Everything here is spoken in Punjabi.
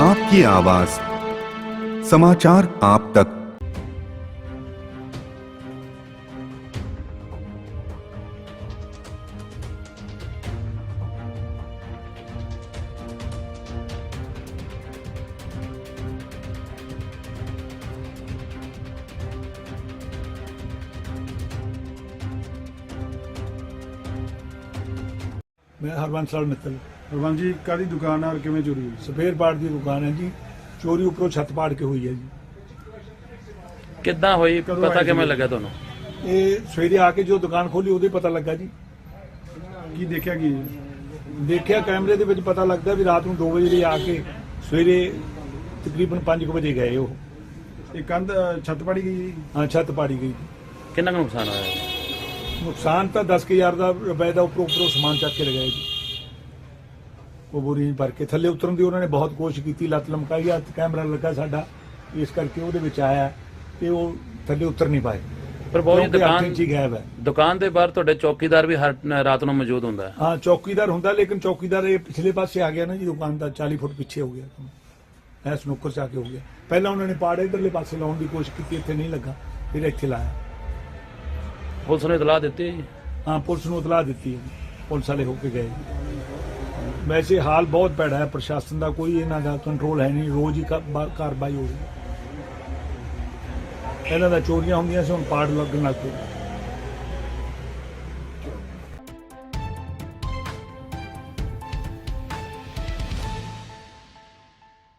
आपकी आवाज़। समाचार आप तक। मैं हरबंसल मित्तल। ਹਰਵੰਜ ਜੀ ਕਾਦੀ ਦੁਕਾਨ ਆ ਔਰ ਕਿਵੇਂ ਚੋਰੀ ਹੋਈ? ਸਪੇਅਰ ਪਾਰਟ ਦੀ ਦੁਕਾਨ ਹੈ ਜੀ। ਚੋਰੀ ਉੱਪਰੋਂ ਛੱਤ ਪਾੜ ਕੇ ਹੋਈ ਹੈ ਜੀ। ਕਿੱਦਾਂ ਹੋਈ? ਕਦੋਂ ਪਤਾ ਆਏ ਕਿਵੇਂ ਸੀ? ਲੱਗਾ ਤੁਹਾਨੂੰ? ਇਹ ਸਵੇਰੇ ਆ ਕੇ ਜੋ ਦੁਕਾਨ ਖੋਲੀ ਉਹਦੇ ਪਤਾ ਲੱਗਾ ਜੀ। ਕੀ ਦੇਖਿਆ ਕੀ ਦੇਖਿਆ ਕੈਮਰੇ ਦੇ ਵਿੱਚ ਪਤਾ ਲੱਗਦਾ ਵੀ ਰਾਤ ਨੂੰ 2 ਵਜੇ ਦੇ ਆ ਕੇ ਸਵੇਰੇ ਤਕਰੀਬਨ 5 ਵਜੇ ਗਏ ਉਹ। ਇਹ ਕੰਧ ਅ, ਛੱਤ ਪੜੀ ਗਈ ਜੀ। ਹਾਂ ਛੱਤ ਪਾੜੀ ਗਈ ਕਿੰਨਾ ਕੁ ਨੁਕਸਾਨ ਹੋਇਆ? ਨੁਕਸਾਨ ਤਾਂ 10000 ਦਾ ਰੁਪਏ ਦਾ ਉੱਪਰੋਂ ਉੱਪਰੋਂ ਸਮਾਨ ਚੱਕ ਕੇ ਲਗਾਇਆ ਜੀ। ਉਹ ਬੋਰੀ ਭਰ ਕੇ ਥੱਲੇ ਉਤਰਨ ਦੀ ਉਹਨਾਂ ਨੇ ਬਹੁਤ ਕੋਸ਼ਿਸ਼ ਕੀਤੀ ਲੱਤ ਲਮਕਾਈ ਹੱਥ ਕੈਮਰਾ ਲੱਗਾ ਸਾਡਾ ਇਸ ਕਰਕੇ ਉਹਦੇ ਵਿੱਚ ਆਇਆ ਤੇ ਉਹ ਥੱਲੇ ਉਤਰ ਨਹੀਂ ਪਾਏ। ਪਰ ਬਹੁਤ ਜੀ ਦੁਕਾਨ ਹੀ ਗਾਇਬ ਹੈ। ਦੁਕਾਨ ਦੇ ਬਾਹਰ ਤੁਹਾਡੇ ਚੌਕੀਦਾਰ ਵੀ ਹਰ ਰਾਤ ਨੂੰ ਮੌਜੂਦ ਹੁੰਦਾ ਹੈ। ਹਾਂ ਚੌਕੀਦਾਰ ਹੁੰਦਾ ਲੇਕਿਨ ਚੌਕੀਦਾਰ ਇਹ ਪਿਛਲੇ ਪਾਸੇ ਆ ਗਿਆ ਨਾ ਜੀ ਦੁਕਾਨ ਦਾ 40 ਫੁੱਟ ਪਿੱਛੇ ਹੋ ਗਿਆ। ਐ ਸਨੁੱਕਰ ਚ ਆ ਕੇ ਹੋ ਗਿਆ। ਪਹਿਲਾਂ ਉਹਨਾਂ ਨੇ ਪਾੜ ਇਧਰਲੇ ਪਾਸੇ ਲਾਉਣ ਦੀ ਕੋਸ਼ਿਸ਼ ਕੀਤੀ ਇੱਥੇ ਨਹੀਂ ਲੱਗਾ ਫਿਰ ਇੱਥੇ ਲਾਇਆ। ਪੁਲਿਸ ਨੇ ਇਤਲਾਹ ਦਿੱਤੀ ਜੀ? ਹਾਂ ਪੁਲਿਸ ਨੂੰ ਇਤਲਾਹ ਦਿੱਤੀ ਜੀ। ਪੁਲਿਸ ਵਾਲੇ ਹੋ ਕੇ ਗਏ। ਵੈਸੇ ਹਾਲ ਬਹੁਤ ਭੈੜਾ ਹੈ, ਪ੍ਰਸ਼ਾਸਨ ਦਾ ਕੋਈ ਇਹਨਾਂ ਦਾ ਕੰਟਰੋਲ ਹੈ ਨਹੀਂ, ਰੋਜ਼ ਹੀ ਕਾਰਵਾਈ ਹੋ ਰਹੀ ਹੈ ਇਹਨਾਂ ਦਾ ਚੋਰੀਆਂ ਹੁੰਦੀਆਂ ਸੀ, ਹੁਣ ਪਾੜ ਲੱਗਣ ਲੱਗ ਪਏ